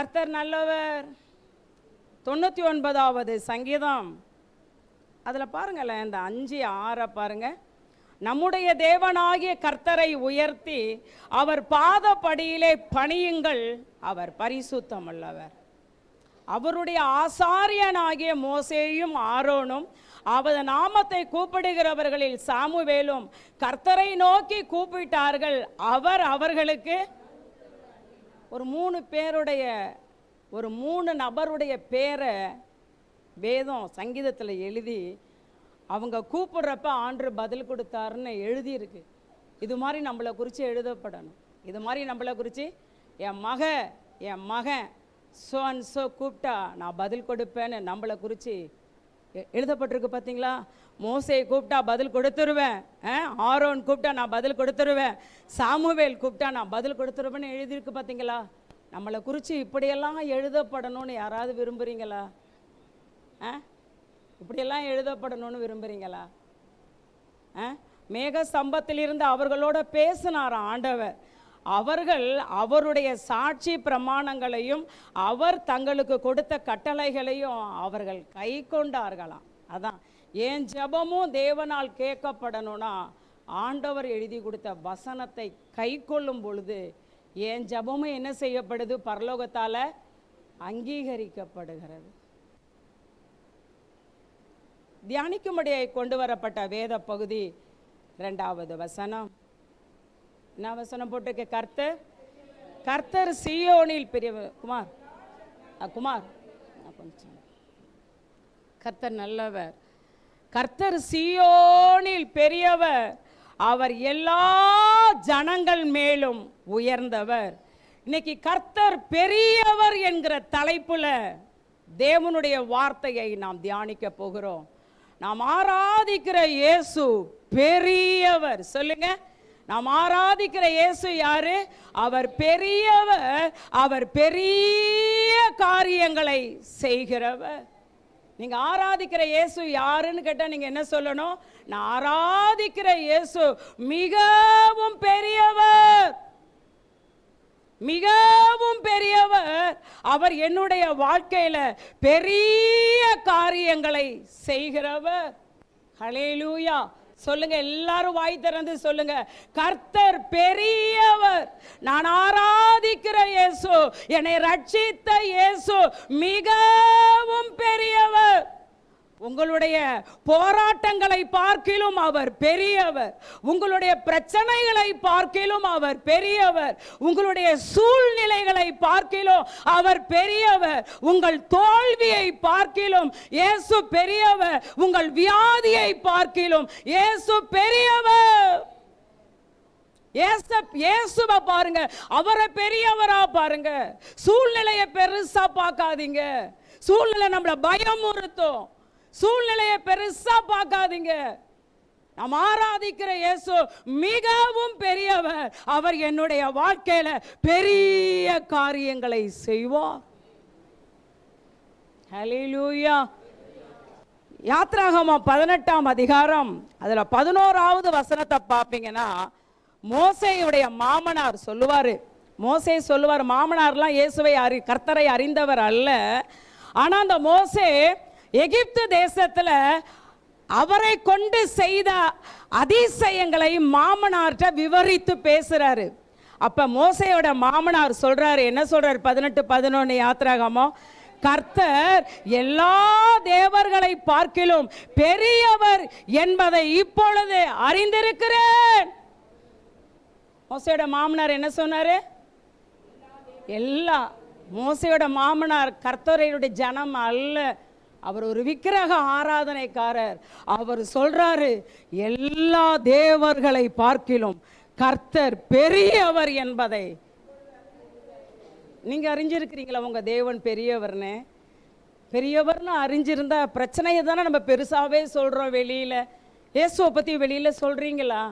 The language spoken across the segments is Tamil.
கர்த்தர் நல்லவர். தொண்ணூற்றி ஒன்பதாவது சங்கீதம். அதில் பாருங்களேன் இந்த அஞ்சு ஆறை பாருங்க. நம்முடைய தேவனாகிய கர்த்தரை உயர்த்தி அவர் பாதப்படியிலே பணியுங்கள் அவர் பரிசுத்தம் உள்ளவர் அவருடைய ஆசாரியனாகிய மோசேயும் ஆரோனும் அவரது நாமத்தை கூப்பிடுகிறவர்களில் சாமுவேலும் கர்த்தரை நோக்கி கூப்பிட்டார்கள் அவர் அவர்களுக்கு ஒரு மூணு பேருடைய ஒரு மூணு நபருடைய பேரை வேதம் சங்கீதத்தில் எழுதி அவங்க கூப்பிடுறப்ப ஆண்டு பதில் கொடுத்தாருன்னு எழுதியிருக்கு. இது மாதிரி நம்மளை குறித்து எழுதப்படணும். இது மாதிரி நம்மளை குறித்து என் மக என் மகன் ஸோ அண்ட் ஸோ கூப்பிட்டா நான் பதில் கொடுப்பேன்னு நம்மளை குறித்து எழுதப்பட்டிருக்கு பார்த்தீங்களா மோசையை கூப்பிட்டா பதில் கொடுத்துருவேன். ஆ? ஆரோன் கூப்பிட்டா நான் பதில் கொடுத்துருவேன். சாமுவேல் கூப்பிட்டா நான் பதில் கொடுத்துருவேன்னு எழுதியிருக்கு பார்த்தீங்களா நம்மளை குறித்து இப்படியெல்லாம் எழுதப்படணும்னு யாராவது விரும்புகிறீங்களா ஆ இப்படியெல்லாம் எழுதப்படணும்னு விரும்புகிறீங்களா ஆ? மேக ஸ்தம்பத்திலிருந்து அவர்களோட பேசினாராம் ஆண்டவர். அவர்கள் அவருடைய சாட்சி பிரமாணங்களையும் அவர் தங்களுக்கு கொடுத்த கட்டளைகளையும் அவர்கள் கை கொண்டார்களாம். அதான் என் ஜெபமும் தேவனால் கேட்கப்படணும்னா ஆண்டவர் எழுதி கொடுத்த வசனத்தை கை கொள்ளும் பொழுது என் ஜெபமும் என்ன செய்யப்படுது? பரலோகத்தால் அங்கீகரிக்கப்படுகிறது. தியானிக்கும்படியை கொண்டு வரப்பட்ட வேத பகுதி ரெண்டாவது வசனம். என்ன வசனம் போட்டிருக்க கர்த்தர் கர்த்தர் சியோனில் பெரிய குமார். குமார். கொஞ்சம். கர்த்தர் நல்லவர். கர்த்தர் சியோனில் பெரியவர். அவர் எல்லா ஜனங்கள் மேலும் உயர்ந்தவர். இன்னைக்கு கர்த்தர் பெரியவர் என்கிற தலைப்புல தேவனுடைய வார்த்தையை நாம் தியானிக்க போகிறோம். நாம் ஆராதிக்கிற இயேசு பெரியவர். சொல்லுங்கள் நாம் ஆராதிக்கிற இயேசு யாரு? அவர் பெரியவர் அவர் பெரிய காரியங்களை செய்கிறவர். நீங்க ஆராதிக்கிற இயேசு யாருன்னு கேட்டா நீங்க என்ன சொல்லணும்? நான் ஆராதிக்கிற இயேசு மிகவும் பெரியவர். மிகவும் பெரியவர். அவர் என்னுடைய வாழ்க்கையில பெரிய காரியங்களை செய்கிறவர். ஹalleluya. சொல்லுங்க எல்லாரும் வாய் திறந்து சொல்லுங்க. கர்த்தர் பெரியவர். நான் ஆராதிக்கிற இயேசு என்னை ரட்சித்த இயேசு மிகவும் பெரியவர். உங்களுடைய போராட்டங்களை பார்க்கிலும் அவர் பெரியவர். உங்களுடைய பிரச்சனைகளை பார்க்கிலும் அவர் பெரியவர். உங்களுடைய சூழ்நிலைகளை பார்க்கிலும் அவர் பெரியவர். உங்கள் தோல்வியை பார்க்கிலும் இயேசு பெரியவர். உங்கள் வியாதியை பார்க்கிலும் இயேசு பெரியவர். இயேசுவை பாருங்க. அவரை பெரியவரா பாருங்க. சூழ்நிலையை பெருசா பார்க்காதீங்க. சூழ்நிலை நம்மள பயமுறுத்தும். சூழ்நிலையை பெருசா பார்க்காதீங்க. நாம் ஆராதிக்கிற இயேசு மிகவும் பெரியவர். அவர் என்னுடைய வாழ்க்கையில பெரிய காரியங்களை செய்வார். ஹalleluya யாத்ராகமா பதினெட்டாம் அதிகாரம் அதுல பதினோராவது வசனத்தை பார்ப்பீங்கன்னா மோசையுடைய மாமனார் சொல்லுவாரு. மோசை சொல்லுவார் மாமனார்லாம் இயேசுவை அறி கர்த்தரை அறிந்தவர் அல்ல. ஆனா அந்த மோசே எகிப்து தேசத்தில் அவரை கொண்டு செய்த அதிசயங்களை மாமனார்கிட்ட விவரித்து பேசுகிறாரு அப்போ மோசையோட மாமனார் சொல்கிறாரு என்ன சொல்றாரு? பதினெட்டு பதினொன்று யாத்திராகமோ கர்த்தர் எல்லா தேவர்களை பார்க்கிலும் பெரியவர் என்பதை இப்பொழுது அறிந்திருக்கிறேன். மோசையோட மாமனார் என்ன சொன்னாரு? எல்லா மோசையோட மாமனார் கர்த்தரையுடைய ஜனம் அல்ல. அவர் ஒரு விக்கிரக ஆராதனைக்காரர். அவர் சொல்றாரு எல்லா தேவர்களை பார்க்கிலும் கர்த்தர் பெரியவர் என்பதை. நீங்க அறிஞ்சிருக்கிறீங்களா உங்க தேவன் பெரியவர்னு? பெரியவர்னு அறிஞ்சிருந்தா பிரச்சனையை தானே நம்ம பெருசாவே சொல்றோம் வெளியில. இயேசுவை பத்தி வெளியில சொல்றீங்களா?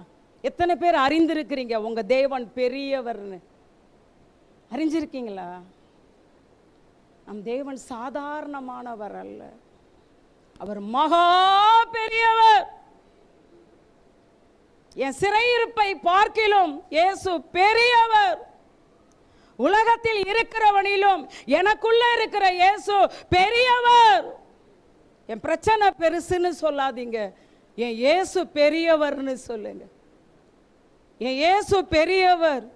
எத்தனை பேர் அறிந்திருக்கிறீங்க உங்க தேவன் பெரியவர்னு? அறிஞ்சிருக்கீங்களா? நம் தேவன் சாதாரணமானவர் அல்ல. அவர் மகா பெரியவர். என் சிறையிருப்பை பார்க்கிலும் இயேசு பெரியவர். உலகத்தில் இருக்கிறவனிலும் எனக்குள்ள இருக்கிற இயேசு பெரியவர். என் பிரச்சனை பெருசுன்னு சொல்லாதீங்க. என் இயேசு பெரியவர்னு சொல்லுங்க. என் இயேசு பெரியவர்.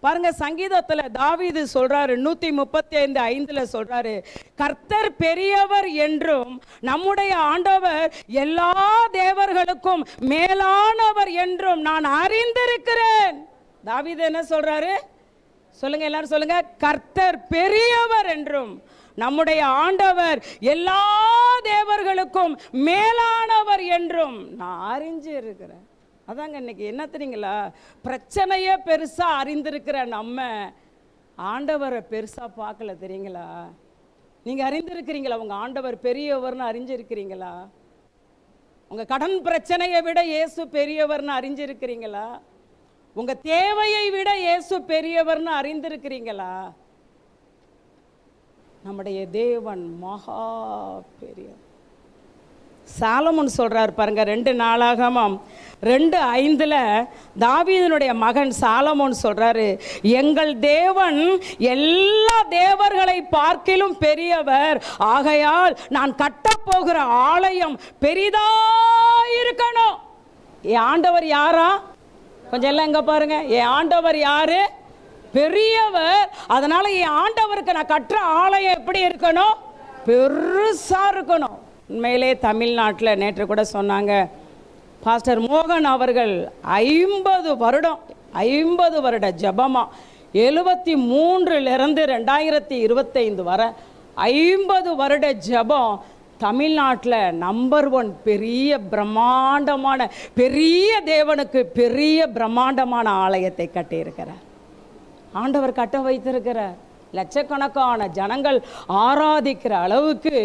பாருங்க சங்கீதத்தில் தாவீது சொல்றாரு நூத்தி முப்பத்தி ஐந்து ஐந்துல சொல்றாரு கர்த்தர் பெரியவர் என்றும் நம்முடைய ஆண்டவர் எல்லா தேவர்களுக்கும் மேலானவர் என்றும் நான் அறிந்திருக்கிறேன். தாவிது என்ன சொல்றாரு? சொல்லுங்க எல்லாரும் சொல்லுங்க. கர்த்தர் பெரியவர் என்றும் நம்முடைய ஆண்டவர் எல்லா தேவர்களுக்கும் மேலானவர் என்றும் நான் அறிஞ்சு இருக்கிறேன் அதாங்க இன்னைக்கு என்ன தெரியுங்களா? பிரச்சனையே பெருசாக அறிந்திருக்கிற நம்ம ஆண்டவரை பெருசாக பார்க்கல தெரியுங்களா? நீங்கள் அறிந்திருக்கிறீங்களா? உங்கள் ஆண்டவர் பெரியவர்னு அறிஞ்சிருக்கிறீங்களா? உங்கள் கடன் பிரச்சனையை விட இயேசு பெரியவர்னு அறிஞ்சிருக்கிறீங்களா? உங்கள் தேவையை விட இயேசு பெரியவர்னு அறிந்திருக்கிறீங்களா? நம்முடைய தேவன் மகா பெரியவர். சாலமுன் சொல்கிறார் பாருங்க ரெண்டு நாளாகமாம். ரெண்டு ஐந்தில் தாவீதனுடைய மகன் சாலமோன் சொல்கிறாரு எங்கள் தேவன் எல்லா தேவர்களை பார்க்கிலும் பெரியவர். ஆகையால் நான் கட்டப்போகிற ஆலயம் பெரிதா இருக்கணும் என் ஆண்டவர் யாரா? கொஞ்சம் எல்லாம் இங்கே பாருங்க என் ஆண்டவர் யாரு? பெரியவர். அதனால என் ஆண்டவருக்கு நான் கட்டுற ஆலயம் எப்படி இருக்கணும்? பெருசா இருக்கணும். உண்மையிலே தமிழ்நாட்டில் நேற்று கூட சொன்னாங்க பாஸ்டர் மோகன் அவர்கள் ஐம்பது வருடம் ஐம்பது வருட ஜபமாக எழுபத்தி மூன்றிலிருந்து ரெண்டாயிரத்தி இருபத்தைந்து வரை ஐம்பது வருட ஜபம் தமிழ்நாட்டில் நம்பர் ஒன் பெரிய பிரம்மாண்டமான பெரிய தேவனுக்கு பெரிய பிரம்மாண்டமான ஆலயத்தை கட்டியிருக்கிறார். ஆண்டவர் கட்ட வைத்திருக்கிறார். லட்சக்கணக்கான ஜனங்கள் ஆராதிக்கிற அளவுக்கு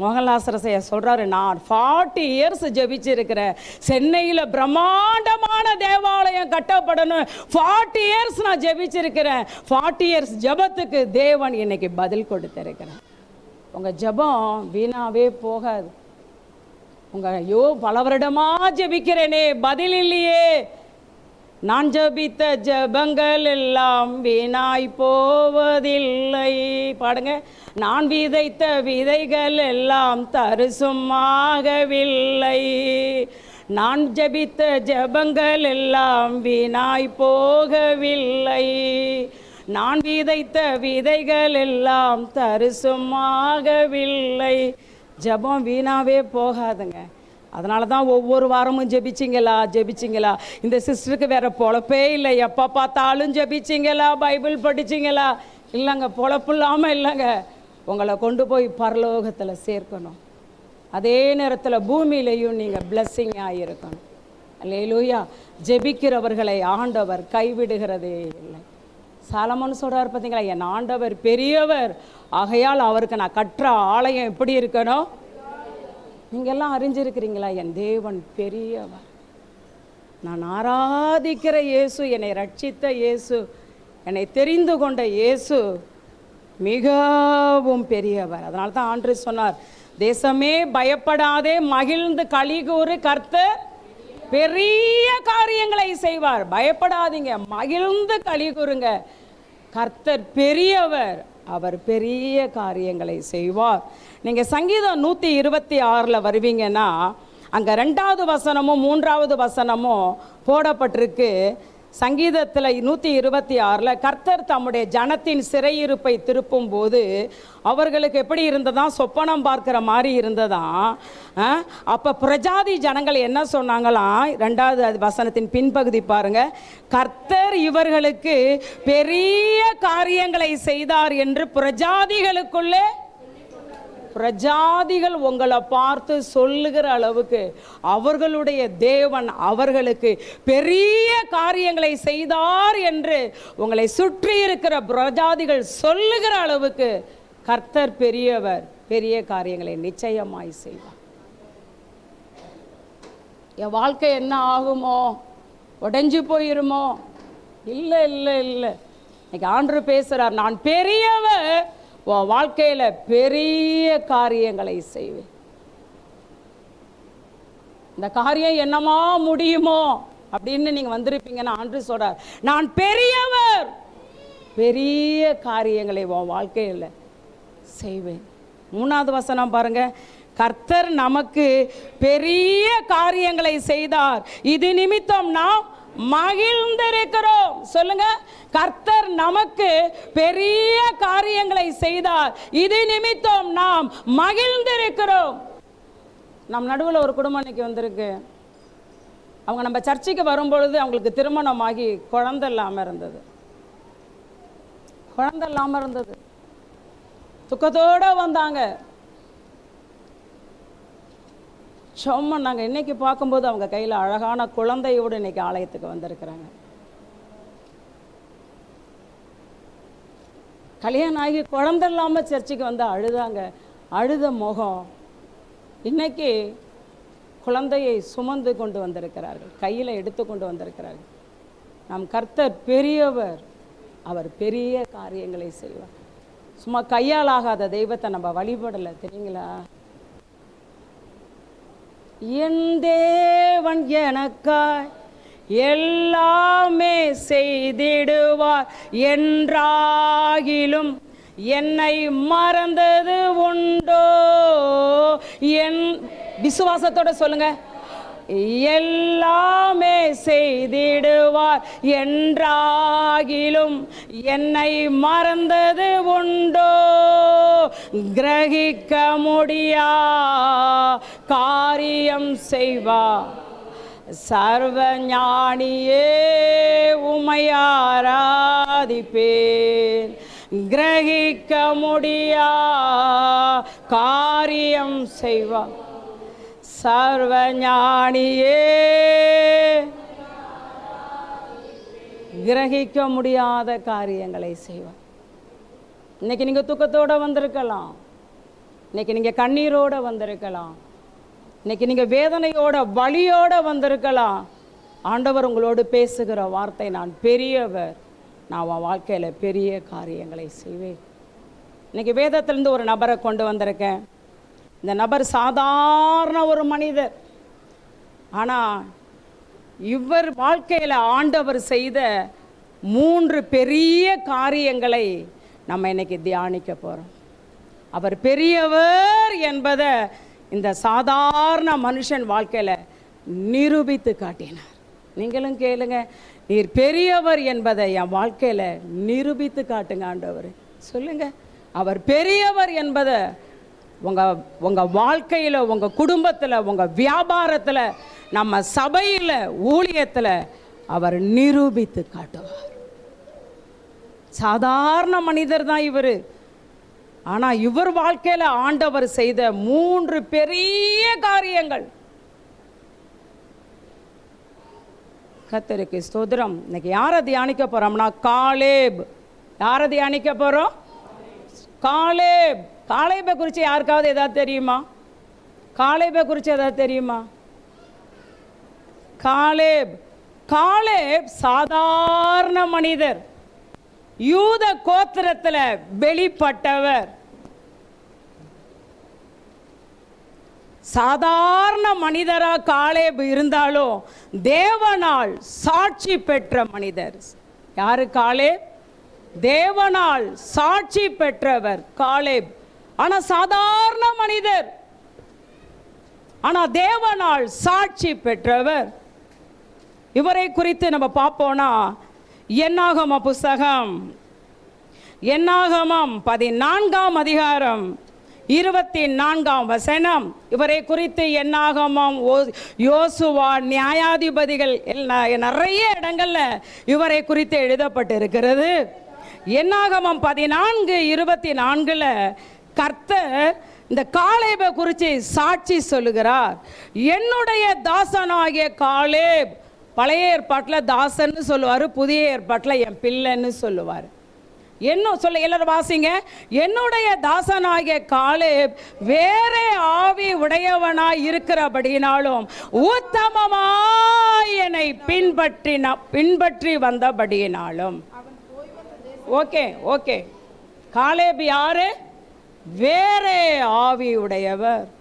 மோகன்லாசரசைய சொல்கிறாரு நான் ஃபார்ட்டி இயர்ஸ் ஜெபிச்சிருக்கிறேன். சென்னையில் பிரம்மாண்டமான தேவாலயம் கட்டப்படணும். ஃபார்ட்டி இயர்ஸ் நான் ஜெபிச்சிருக்கிறேன். ஃபார்ட்டி இயர்ஸ் ஜெபத்துக்கு தேவன் இன்னைக்கு பதில் கொடுத்துருக்கிறேன் உங்கள் ஜெபம் வீணாவே போகாது. உங்கள் ஐயோ பல வருடமாக ஜெபிக்கிறேனே பதில் இல்லையே. நான் ஜபித்த ஜபங்கள் எல்லாம் வீணாய் போவதில்லை. பாடுங்க. நான் விதைத்த விதைகள் எல்லாம் தரிசுமாகவில்லை. நான் ஜபித்த ஜபங்கள் எல்லாம் வீணாய் போகவில்லை. நான் விதைத்த விதைகள் எல்லாம் தரிசுமாகவில்லை. ஜபம் வீணாவே போகாதுங்க. அதனால தான் ஒவ்வொரு வாரமும் ஜெபிச்சிங்களா ஜெபிச்சிங்களா? இந்த சிஸ்டருக்கு வேற பொழப்பே இல்லை. எப்போ பார்த்தாலும் ஜெபிச்சிங்களா? பைபிள் படிச்சிங்களா? இல்லைங்க பொழப்பு இல்லாமல் இல்லைங்க. உங்களை கொண்டு போய் பரலோகத்தில் சேர்க்கணும். அதே நேரத்தில் பூமியிலையும் நீங்கள் பிளஸ்ஸிங்காக இருக்கணும். அல்லேலூயா ஜெபிக்கிறவர்களை ஆண்டவர் கைவிடுகிறதே இல்லை. சாலமோன்னு சொல்கிறார் பார்த்தீங்களா என் ஆண்டவர் பெரியவர். ஆகையால் அவருக்கு நான் கற்ற ஆலயம் எப்படி இருக்கணும்? நீங்கள் எல்லாம் அறிஞ்சிருக்கிறீங்களா? என் தேவன் பெரியவர். நான் ஆராதிக்கிற இயேசு என்னை ரட்சித்த இயேசு என்னை தெரிந்து கொண்ட இயேசு மிகவும் பெரியவர். அதனால தான் ஆண்டு சொன்னார் தேசமே பயப்படாதே மகிழ்ந்து கலிகூறு கர்த்தர் பெரிய காரியங்களை செய்வார். பயப்படாதீங்க மகிழ்ந்து கலிகூறுங்க கர்த்தர் பெரியவர் அவர் பெரிய காரியங்களை செய்வார். நீங்கள் சங்கீதம் நூற்றி இருபத்தி ஆறில் வருவீங்கன்னா அங்கே ரெண்டாவது வசனமும் மூன்றாவது வசனமும் போடப்பட்டிருக்கு. சங்கீதத்தில் நூற்றி இருபத்தி ஆறில் கர்த்தர் தம்முடைய ஜனத்தின் சிறையிருப்பை திருப்பும் போது அவர்களுக்கு எப்படி இருந்ததான் சொப்பனம் பார்க்குற மாதிரி இருந்ததாம் அப்போ பிரஜாதி ஜனங்கள் என்ன சொன்னாங்களாம் ரெண்டாவது அது வசனத்தின் பின்பகுதி பாருங்க. கர்த்தர் இவர்களுக்கு பெரிய காரியங்களை செய்தார் என்று பிரஜாதிகளுக்குள்ளே பிரஜாதிகள் உங்களை பார்த்து சொல்லுகிற அளவுக்கு அவர்களுடைய தேவன் அவர்களுக்கு பெரிய காரியங்களை செய்தார் என்று உங்களை சுற்றி இருக்கிற பிரஜாதிகள் சொல்லுகிற அளவுக்கு கர்த்தர் பெரியவர் பெரிய காரியங்களை நிச்சயமாய் செய்வார். என் வாழ்க்கை என்ன ஆகுமோ? உடைஞ்சு போயிருமோ? இல்லை இல்லை இல்லை. இன்னைக்கு ஆண்டு பேசுகிறார் நான் பெரியவர் உன் வாழ்க்கையில் பெரிய காரியங்களை செய்வேன். இந்த காரியம் என்னமா முடியுமோ அப்படின்னு நீங்கள் வந்திருப்பீங்கன்னு ஆண்டு சொல்கிறார் நான் பெரியவர். பெரிய காரியங்களை உன் வாழ்க்கையில் செய்வேன். மூணாவது வசனம் பாருங்க கர்த்தர் நமக்கு பெரிய காரியங்களை செய்தார். இது நிமித்தம் நாம் மகிழ்ந்திருக்கிறோம். சொல்லுங்க. கர்த்தர் நமக்கு பெரிய காரியங்களை செய்தார். இது நிமித்தம் நாம் மகிழ்ந்திருக்கிறோம். நம் நடுவில் ஒரு குடும்பம் இன்னைக்கு வந்திருக்கு. அவங்க நம்ம சர்ச்சைக்கு வரும்பொழுது அவங்களுக்கு திருமணமாகி குழந்தை இல்லாமல் இருந்தது. குழந்தை இல்லாமல் இருந்தது. துக்கத்தோடு வந்தாங்க. சும்மா நாங்கள் இன்னைக்கு பார்க்கும்போது அவங்க கையில் அழகான குழந்தையோடு இன்னைக்கு ஆலயத்துக்கு வந்திருக்கிறாங்க. கல்யாணம் ஆகி குழந்தை இல்லாமல் சர்ச்சுக்கு வந்து அழுதாங்க. அழுத முகம். இன்னைக்கு குழந்தையை சுமந்து கொண்டு வந்திருக்கிறார்கள். கையில் எடுத்து கொண்டு வந்திருக்கிறார்கள். நம் கர்த்தர் பெரியவர். அவர் பெரிய காரியங்களை செய்வார். சும்மா கையால் ஆகாத தெய்வத்தை நம்ம வழிபடலை தெரியுங்களா? என் தேவன் எனக்காய் எல்லாமே செய்திடுவார் என்றாகிலும் என்னை மறந்தது உண்டோ? என் விசுவாசத்தோட சொல்லுங்கள் எல்லாமே செய்திடுவார் என்றாகிலும் என்னை மறந்தது உண்டோ? கிரகிக்க முடியா? காரியம் செய்வா? சர்வ ஞானியே உமையாராதிப்பேன் கிரகிக்க முடியா? காரியம் செய்வார் சர்வஞானியே. கிரகிக்க முடியாத காரியங்களை செய்வார். இன்னைக்கு நீங்க தூக்கத்தோட வந்திருக்கலாம். இன்னைக்கு நீங்க கண்ணீரோட வந்திருக்கலாம். இன்னைக்கு நீங்க வேதனையோட வலியோட வந்திருக்கலாம். ஆண்டவர் உங்களோடு பேசுகிற வார்த்தை நான் பெரியவர். நான் உன் வாழ்க்கையில் பெரிய காரியங்களை செய்வேன். இன்னைக்கு வேதத்திலிருந்து ஒரு நபரை கொண்டு வந்திருக்கேன். இந்த நபர் சாதாரண ஒரு மனிதர். ஆனால் இவர் வாழ்க்கையில் ஆண்டவர் செய்த மூன்று பெரிய காரியங்களை நம்ம இன்னைக்கு தியானிக்க போகிறோம் அவர் பெரியவர் என்பதை இந்த சாதாரண மனுஷன் வாழ்க்கையில் நிரூபித்து காட்டினார். நீங்களும் கேளுங்க நீர் பெரியவர் என்பதை என் வாழ்க்கையில் நிரூபித்து காட்டுங்க ஆண்டவர். சொல்லுங்க அவர் பெரியவர் என்பதை உங்கள் உங்கள் வாழ்க்கையில் உங்கள் குடும்பத்தில் உங்கள் வியாபாரத்தில் நம்ம சபையில் ஊழியத்தில் அவர் நிரூபித்து காட்டுவார். சாதாரண மனிதர் தான் இவர். ஆனால் இவர் வாழ்க்கையில் ஆண்டவர் செய்த மூன்று பெரிய காரியங்கள். கத்தருக்கு ஸ்தோதிரம் இன்னைக்கு யாரை தியானிக்க போகிறோம்னா காலேப். யாரை தியானிக்க போகிறோம் காலேப். காலேபை குறித்து யாருக்காவது எதாவது தெரியுமா? காலேபை குறித்து எதாவது தெரியுமா? காலேப் காலேப் சாதாரண மனிதர். யூத கோத்திரத்தில் வெளிப்பட்டவர். சாதாரண மனிதராக காலேப் இருந்தாலும் தேவனால் சாட்சி பெற்ற மனிதர். யாரு காலேப் தேவனால் சாட்சி பெற்றவர் காலேப் ஆனா சாதாரண மனிதர். ஆனா தேவனால் சாட்சி பெற்றவர். இவரை குறித்து நம்ம பார்ப்போம்னா என்னாகம புஸ்தகம் என்னாகமம் பதினான்காம் அதிகாரம் இருபத்தி நான்காம் வசனம். இவரை குறித்து என்னாகமம் ஓ- யோசுவா நியாயாதிபதிகள் எல்லாம் நிறைய இடங்கள்ல இவரை குறித்து எழுதப்பட்டிருக்கிறது. என்னாகமம் பதினான்கு இருபத்தி நான்குல கர்த்தர் இந்த காலேபை குறித்து சாட்சி சொல்லுகிறார். என்னுடைய தாசனாகிய காலேப் பழைய ஏற்பாட்டில் தாசன்னு சொல்லுவார் புதிய ஏற்பாட்டில் என் பிள்ளைன்னு சொல்லுவார். என்ன சொல்ல எல்லாரும் வாசிங்க. என்னுடைய தாசனாகிய காலேப் வேற ஆவி உடையவனாய் இருக்கிறபடினாலும் உத்தமமாய் என்னை பின்பற்றின பின்பற்றி வந்தபடியினாலும். Okay okay. காலேப் யாரு? வேற ஆவி உடையவர்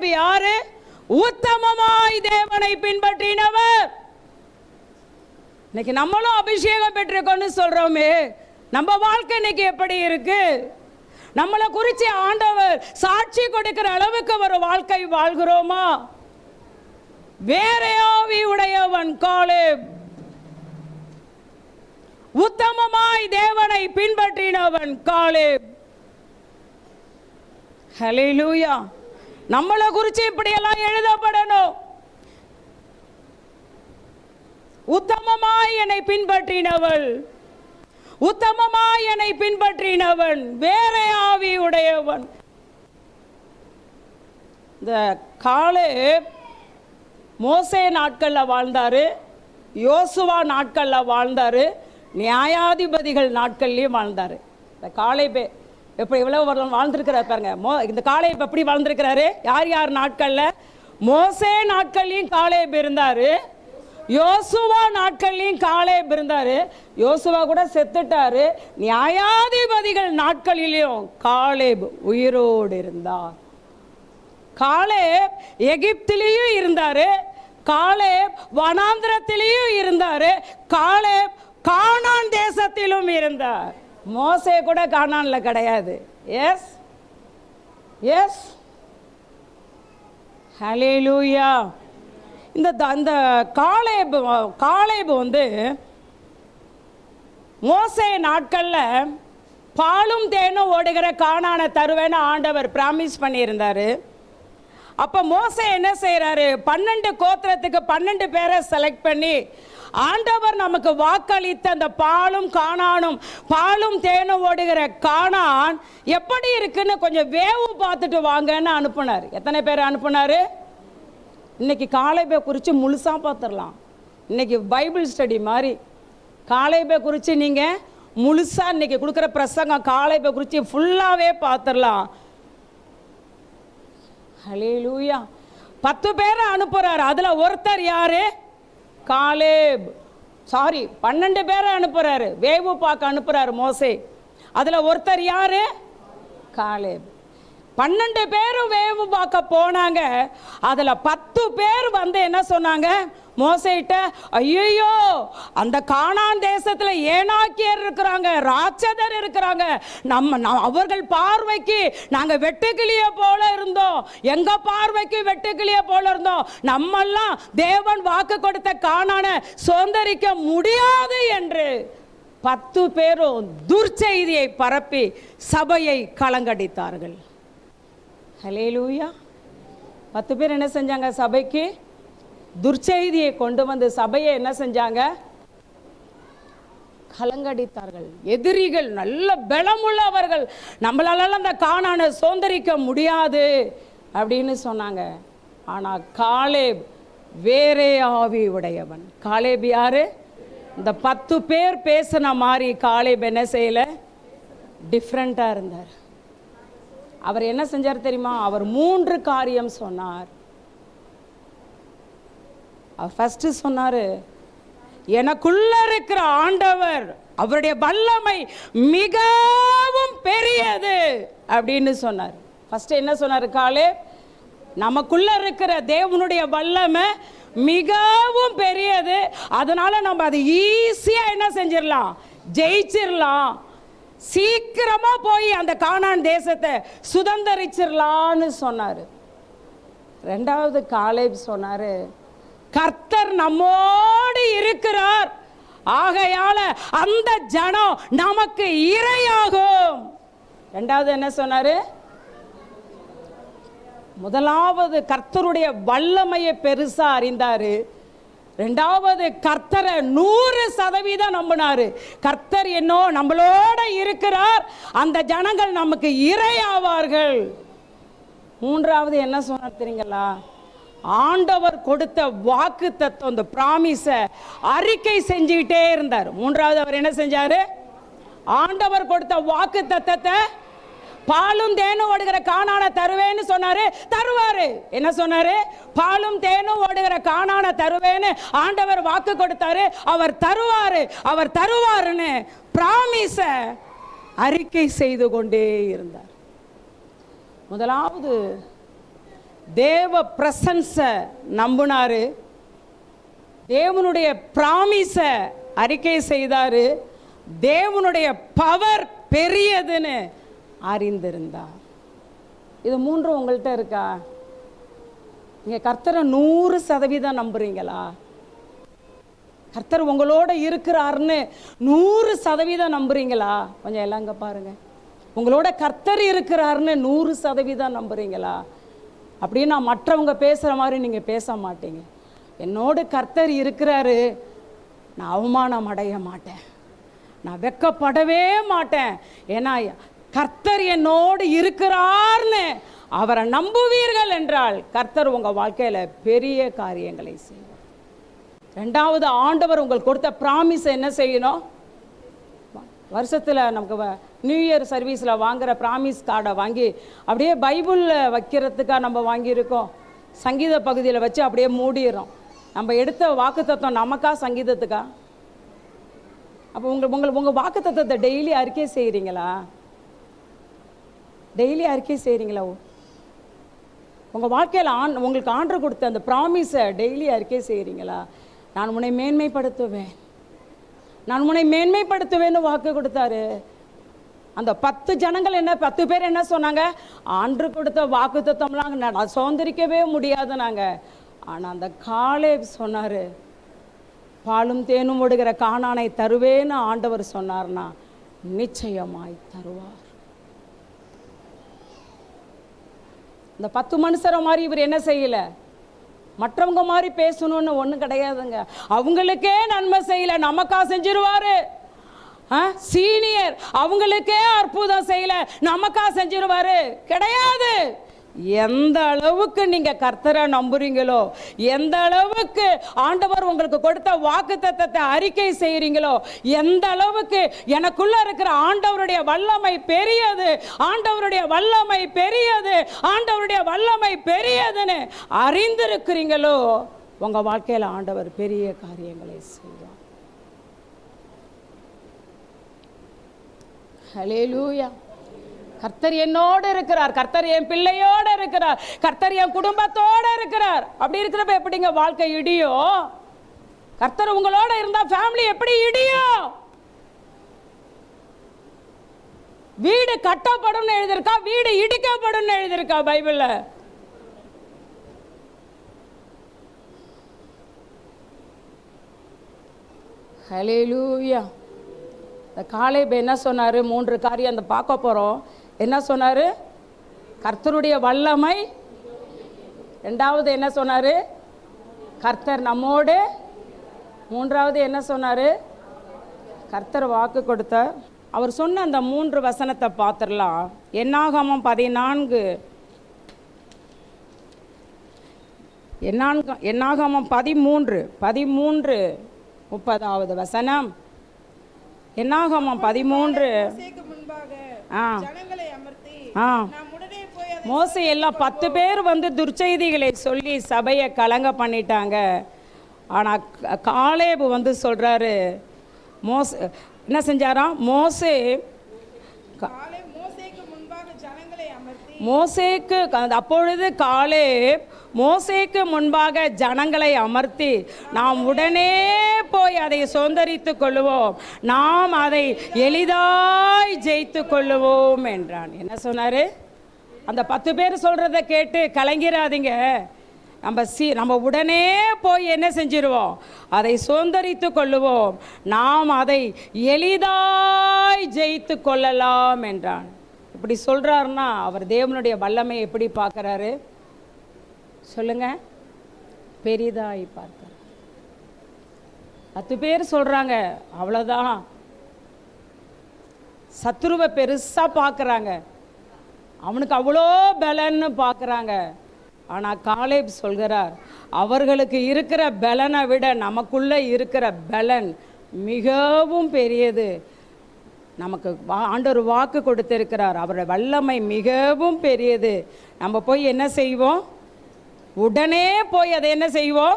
யாரு? உத்தமமாய் தேவனை பின்பற்றினவர். இன்னைக்கு நம்மளும் அபிஷேகம் பெற்றிருக்கோம்னு சொல்றோமே. நம்ம வாழ்க்கை இன்னைக்கு எப்படி இருக்கு? நம்மளை குறித்து ஆண்டவர் சாட்சி கொடுக்கிற அளவுக்கு ஒரு வாழ்க்கை வாழ்கிறோமா? வேறையாவி உடையவன் காலே உத்தமமாய் தேவன் அவனை பின்பற்றினவன் காலேப். லூயா நம்மளை குறித்து இப்படியெல்லாம் எழுதப்படணும். உத்தமமாய் என்னை பின்பற்றினவள். உத்தமமாய் என்னை பின்பற்றினவன். வேற ஆவி உடையவன். இந்த காலே மோசே நாட்களில் வாழ்ந்தாரு. யோசுவா நாட்களில் வாழ்ந்தாரு. நியாயாதிபதிகள் நாட்கள்லேயும் வாழ்ந்தார். இந்த காலை பே எப்படி இவ்வளவு வருடம் வாழ்ந்திருக்கிறார் பாருங்க. மோ இந்த காலை இப்போ எப்படி வாழ்ந்திருக்கிறாரு? யார் யார் நாட்களில்? மோசே நாட்கள்லையும் காலேப் இருந்தார். யோசுவா நாட்கள்லையும் காலே இருந்தார். யோசுவா கூட செத்துட்டாரு. நியாயாதிபதிகள் நாட்களிலும் காலேப் உயிரோடு இருந்தார். காலேப் எகிப்திலையும் இருந்தார். காலேப் வனாந்திரத்திலையும் இருந்தார். காலேப் கானான் தேசத்திலும் இருந்தார் மோசே கூட கானான்ல கிடையாது. எஸ் எஸ் ஹalleluya இந்த த- காலேபு காலேபு வந்து மோசே நாட்களில் பாலும் தேனும் ஓடுகிற காணான தருவேன்னு ஆண்டவர் பிராமிஸ் பண்ணியிருந்தாரு. அப்போ மோசே என்ன செய்கிறாரு பன்னெண்டு கோத்திரத்துக்கு பன்னெண்டு பேரை செலக்ட் பண்ணி ஆண்டவர் நமக்கு வாக்களித்த அந்த பாலும் காணானும் பாலும் தேனும் ஓடுகிற காணான் எப்படி இருக்குன்னு கொஞ்சம் வேவு பார்த்துட்டு வாங்கன்னு அனுப்புனார். எத்தனை பேர் அனுப்புனார்? இன்னைக்கு காலைபை குறித்து முழுசாக பார்த்துடலாம். இன்னைக்கு பைபிள் ஸ்டடி மாதிரி. காலைபை குறித்து நீங்கள் முழுசாக இன்னைக்கு கொடுக்குற பிரசங்கம் காலைபை குறித்து ஃபுல்லாகவே பார்த்துடலாம். லூயா பத்து பேரை அனுப்புகிறார் அதில் ஒருத்தர் யாரு? காலேப். சாரி பன்னெண்டு பேரை அனுப்புகிறாரு வேவு பார்க்க அனுப்புகிறாரு மோசே. அதில் ஒருத்தர் யார்? காலேப். பன்னெண்டு பேரும் வேவு பார்க்க போனாங்க. அதில் பத்து பேர் வந்து என்ன சொன்னாங்க? மோசைட்ட ஐயோ அந்த காணான் தேசத்தில் ஏனாக்கியர் இருக்கிறாங்க ராட்சதர் இருக்கிறாங்க. நம்ம அவர்கள் பார்வைக்கு நாங்கள் வெட்டுக்கிளிய போல இருந்தோம். எங்கள் பார்வைக்கு வெட்டுக்கிளிய போல இருந்தோம். நம்மெல்லாம் தேவன் வாக்கு கொடுத்த காணான சுதந்திரிக்க முடியாது என்று பத்து பேரும் துர்ச்செய்தியை பரப்பி சபையை கலங்கடித்தார்கள். ஹலேலூயா பத்து பேர் என்ன செஞ்சாங்க சபைக்கு? துர்ச்செய்தியை கொண்டு வந்து சபையை என்ன செஞ்சாங்க? கலங்கடித்தார்கள். எதிரிகள் நல்ல பலமுள்ளவர்கள். நம்மளால அந்த காணான சுதந்திரிக்க முடியாது அப்படின்னு சொன்னாங்க. ஆனால் காலேப் வேறே ஆவி உடையவன். காலேப் யாரு? இந்த பத்து பேர் பேசின மாதிரி காலேப் என்ன செய்யலை? டிஃப்ரெண்ட்டாக இருந்தார். அவர் என்ன செஞ்சார் தெரியுமா? அவர் மூன்று காரியம் சொன்னார். அவர் ஃபஸ்ட்டு சொன்னார் எனக்குள்ள இருக்கிற ஆண்டவர் அவருடைய வல்லமை மிகவும் பெரியது அப்படின்னு சொன்னார். ஃபஸ்ட்டு என்ன சொன்னார் காலே? நமக்குள்ள இருக்கிற தேவனுடைய வல்லமை மிகவும் பெரியது. அதனால நம்ம அதை ஈஸியாக என்ன செஞ்சிடலாம்? ஜெயிச்சிடலாம். சீக்கிரமா போய் அந்த காணான் தேசத்தை சுதந்திரிச்சிடலான்னு சொன்னார். ரெண்டாவது காலேப் சொன்னார் கர்த்தர் நம்மோடு இருக்கிறார். ஆகையால அந்த ஜனம் நமக்கு இரையாகும். ரெண்டாவது என்ன சொன்னார்? முதலாவது கர்த்தருடைய வல்லமையை பெருசா அறிந்தாரு. ரெண்டாவது கர்த்தரை நூறு சதவீதம் நம்பினார். கர்த்தர் என்னோ நம்மளோட இருக்கிறார். அந்த ஜனங்கள் நமக்கு இரையாவார்கள். மூன்றாவது என்ன சொன்னார் தெரியுங்களா? ஆண்டவர் கொடுத்த வாக்கு தத்துவம் அந்த ப்ராமிஸை அறிக்கை செஞ்சுக்கிட்டே இருந்தார். மூன்றாவது அவர் என்ன செஞ்சார்? ஆண்டவர் கொடுத்த வாக்கு தத்தத்தை பாலும் தேனும் ஓடுகிற காணான தருவேன்னு சொன்னாரு. தருவாரு. என்ன சொன்னாரு? பாலும் தேனும் ஓடுகிற காணான தருவேன்னு ஆண்டவர் வாக்கு கொடுத்தாரு. அவர் தருவாரு. அவர் தருவாருன்னு ப்ராமிஸ அறிக்கை செய்து கொண்டே இருந்தார். முதலாவது தேவ பிரசன்ஸ நம்பினாரு. தேவனுடைய ப்ராமிஸை அறிக்கை செய்தாரு. தேவனுடைய பவர் பெரியதுன்னு அறிந்திருந்தார் இது மூன்று உங்கள்கிட்ட இருக்கா? நீங்கள் கர்த்தரை நூறு சதவீதம் நம்புறீங்களா? கர்த்தர் உங்களோட இருக்கிறாருன்னு நூறு சதவீதம் நம்புறீங்களா? கொஞ்சம் எல்லாம் இங்கே பாருங்க. உங்களோட கர்த்தர் இருக்கிறாருன்னு நூறு சதவீதம் நம்புறீங்களா? அப்படின்னா மற்றவங்க பேசுகிற மாதிரி நீங்கள் பேச மாட்டீங்க. என்னோடு கர்த்தர் இருக்கிறாரு. நான் அவமானம் அடைய மாட்டேன். நான் வெக்கப்படவே மாட்டேன். ஏன்னா கர்த்தர் என்னோடு இருக்கிறார்னு அவரை நம்புவீர்கள் என்றால் கர்த்தர் உங்கள் வாழ்க்கையில் பெரிய காரியங்களை செய்வார். ரெண்டாவது ஆண்டவர் உங்களுக்கு கொடுத்த ப்ராமிஸ் என்ன செய்யணும்? வருஷத்தில் நமக்கு வ- நியூ இயர் சர்வீஸில் வாங்குகிற ப்ராமிஸ் கார்டை வாங்கி அப்படியே பைபிளில் வைக்கிறதுக்காக நம்ம வாங்கியிருக்கோம். சங்கீத பகுதியில் வச்சு அப்படியே மூடிடுறோம். நம்ம எடுத்த வாக்குத்தத்தம் நமக்கா சங்கீதத்துக்கா? அப்போ உங்கள் உங்கள் உங்கள் வாக்குத்தத்தத்தை டெய்லி அறிக்கை செய்கிறீங்களா டெய்லி அறிக்கை செய்கிறீங்களா உங்கள் வாழ்க்கையில் ஆண் உங்களுக்கு ஆண்டர் கொடுத்த அந்த ப்ராமிஸை டெய்லி அறிக்கை செய்கிறீங்களா நான் உன்னை மேன்மைப்படுத்துவேன். நான் உன்னை மேன்மைப்படுத்துவேன்னு வாக்கு கொடுத்தாரு. அந்த பத்து ஜனங்கள் என்ன பத்து பேர் என்ன சொன்னாங்க? ஆண்டு கொடுத்த வாக்கு தத்தம்லாம் நான் சுதந்திரிக்கவே முடியாது நாங்கள் ஆனால் அந்த காலே சொன்னார் பாலும் தேனும் ஓடுகிற காணானை தருவேன்னு ஆண்டவர் சொன்னார்னா நிச்சயமாய் தருவார். இந்த பத்து மனுஷரை மாதிரி இவர் என்ன செய்யல? மற்றவங்க மாதிரி பேசணும்னு ஒன்றும் கிடையாதுங்க. அவங்களுக்கே நன்மை செய்யலை. நமக்கா செஞ்சிருவாரு. சீனியர். அவங்களுக்கே அற்புதம் செய்யல. நமக்கா செஞ்சிருவாரு. கிடையாது. எந்த அளவுக்கு நீங்கள் கர்த்தரை நம்புறீங்களோ எந்த அளவுக்கு ஆண்டவர் உங்களுக்கு கொடுத்த வாக்கு அறிக்கை செய்கிறீங்களோ எந்த அளவுக்கு எனக்குள்ள இருக்கிற ஆண்டவருடைய வல்லமை பெரியது ஆண்டவருடைய வல்லமை பெரியது ஆண்டவருடைய வல்லமை பெரியதுன்னு அறிந்திருக்கிறீங்களோ உங்கள் வாழ்க்கையில் ஆண்டவர் பெரிய காரியங்களை செய்வார். லூயா கர்த்தர் என்னோடு இருக்கிறார். கர்த்தர் என் பிள்ளையோடு இருக்கிறார். கர்த்தர் என் குடும்பத்தோடு இருக்கிறார். அப்படி இருக்கிறப்ப எப்படிங்க வாழ்க்கை இடியும் கர்த்தர் உங்களோட இருந்தா ஃபேமிலி எப்படி இடியும் வீடு கட்டப்படும் எழுதியிருக்கா வீடு இடிக்கப்படும் எழுதியிருக்கா பைபிள்ல. லூயா இந்த காலேப் என்ன சொன்னார்? மூன்று காரியம் அந்த பார்க்க போகிறோம் என்ன சொன்னார்? கர்த்தருடைய வல்லமை. ரெண்டாவது என்ன சொன்னார்? கர்த்தர் நம்மோடு. மூன்றாவது என்ன சொன்னார்? கர்த்தர் வாக்கு கொடுத்தார். அவர் சொன்ன அந்த மூன்று வசனத்தை பார்த்துடலாம். என்னாகமம் பதினான்கு. என்னான்க என்னாகமம் பதிமூன்று. பதிமூன்று முப்பதாவது வசனம். என்னாகமம் பதிமூன்று. முன்பாக மோசே எல்லாம் பத்து பேர் வந்து துர்ச்செய்திகளை சொல்லி சபையை கலங்க பண்ணிட்டாங்க. ஆனால் காலேபு வந்து சொல்கிறாரு மோஸ் என்ன செஞ்சாராம்? மோசே காலை மோசேக்கு முன்பாக ஜனங்களை அமர்த்தி மோசேக்கு அப்பொழுது காலே மோசேக்கு முன்பாக ஜனங்களை அமர்த்தி நாம் உடனே போய் அதை சுதந்தரித்து கொள்ளுவோம். நாம் அதை எளிதாய் ஜெயித்து கொள்ளுவோம் என்றான். என்ன சொன்னார்? அந்த பத்து பேர் சொல்கிறத கேட்டு கலங்கிறாதீங்க நம்ம சி நம்ம உடனே போய் என்ன செஞ்சிருவோம்? அதை சுதந்தரித்து கொள்ளுவோம். நாம் அதை எளிதாய் ஜெயித்து கொள்ளலாம் என்றான். இப்படி சொல்கிறாருன்னா அவர் தேவனுடைய வல்லமை எப்படி பார்க்கறாரு? சொல்லுங்க. பெரிதாய் பார்த்தார். பத்து பேர் சொல்கிறாங்க அவ்வளோதான் சத்ருவை பெருசாக பார்க்குறாங்க. அவனுக்கு அவ்வளோ பலன்னு பார்க்குறாங்க. ஆனால் காலேப் சொல்கிறார் அவர்களுக்கு இருக்கிற பலனை விட நமக்குள்ளே இருக்கிற பலன் மிகவும் பெரியது. நமக்கு வா- ஆண்டவர் வாக்கு கொடுத்திருக்கிறார். அவருடைய வல்லமை மிகவும் பெரியது. நம்ம போய் என்ன செய்வோம்? உடனே போய் அதை என்ன செய்வோம்?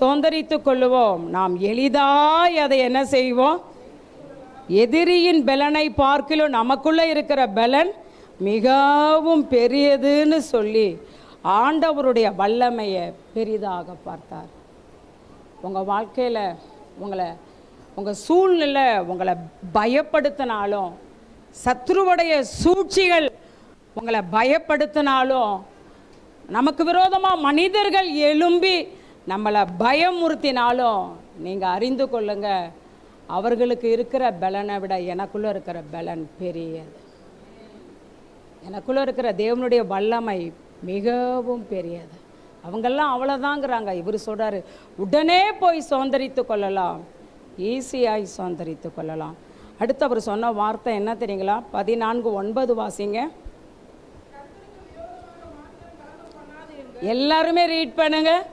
சுதந்திரித்து கொள்ளுவோம். நாம் எளிதாய் அதை என்ன செய்வோம்? எதிரியின் பலனை பார்க்கிலும் நமக்குள்ளே இருக்கிற பலன் மிகவும் பெரியதுன்னு சொல்லி ஆண்டவருடைய வல்லமையை பெரிதாக பார்த்தார். உங்கள் வாழ்க்கையில் உங்களை உங்கள் சூழ்நிலை உங்களை பயப்படுத்தினாலும் சத்ருவுடைய சூழ்ச்சிகள் உங்களை பயப்படுத்தினாலும் நமக்கு விரோதமாக மனிதர்கள் எழும்பி நம்மளை பயமுறுத்தினாலும் நீங்கள் அறிந்து கொள்ளுங்க அவர்களுக்கு இருக்கிற பலனை விட எனக்குள்ளே இருக்கிற பலன் பெரியது. எனக்குள்ளே இருக்கிற தேவனுடைய வல்லமை மிகவும் பெரியது. அவங்கெல்லாம் அவ்வளோதாங்கிறாங்க இவர் சொல்கிறாரு உடனே போய் சுதந்திரித்து கொள்ளலாம். ஈஸியாய் சுதந்திரித்து கொள்ளலாம். அடுத்து அவர் சொன்ன வார்த்தை என்ன தெரியுங்களா? பதினான்கு ஒன்பது வாசிங்க. எல்லாருமே ரீட் பண்ணுங்க.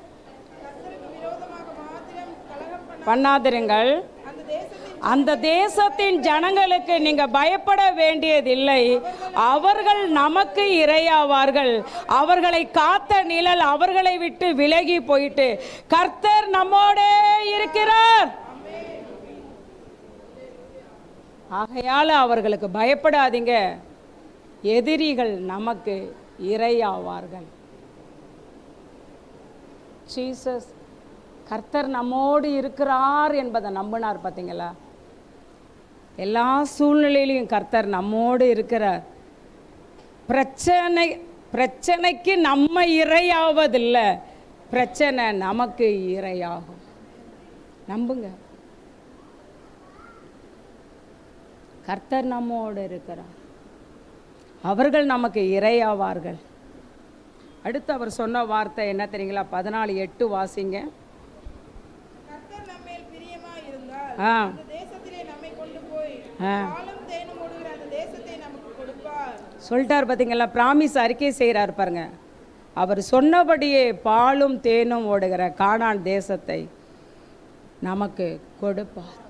பண்ணாதிருங்கள். அந்த தேசத்தின் அந்த தேசத்தின் ஜனங்களுக்கு நீங்க பயப்பட வேண்டியதில்லை. அவர்கள் நமக்கு இரையாவார்கள். அவர்களை காத்த நிழல் அவர்களை விட்டு விலகி போயிட்டு கர்த்தர் நம்மோடே இருக்கிறார். ஆகையால் அவர்களுக்கு பயப்படாதீங்க. எதிரிகள் நமக்கு இரையாவார்கள். ஜீசஸ் கர்த்தர் நம்மோடு இருக்கிறார் என்பதை நம்பினார் பார்த்தீங்களா? எல்லா சூழ்நிலையிலையும் கர்த்தர் நம்மோடு இருக்கிறார். பிரச்சனை பிரச்சனைக்கு நம்ம இரையாவதில்லை. பிரச்சனை நமக்கு இரையாகும். நம்புங்க. கர்த்தர் நம்மோடு இருக்கிறார். அவர்கள் நமக்கு இரையாவார்கள். அடுத்து அவர் சொன்ன வார்த்தை என்ன தெரியுங்களா? பதினாலு எட்டு வாசிங்க. ஆ. ஆ. சொல்லிட்டார் பார்த்தீங்களா ப்ராமிஸ் அறிக்கை செய்கிறார் பாருங்க. அவர் சொன்னபடியே பாலும் தேனும் ஓடுகிற கானான் தேசத்தை நமக்கு கொடுப்பார்.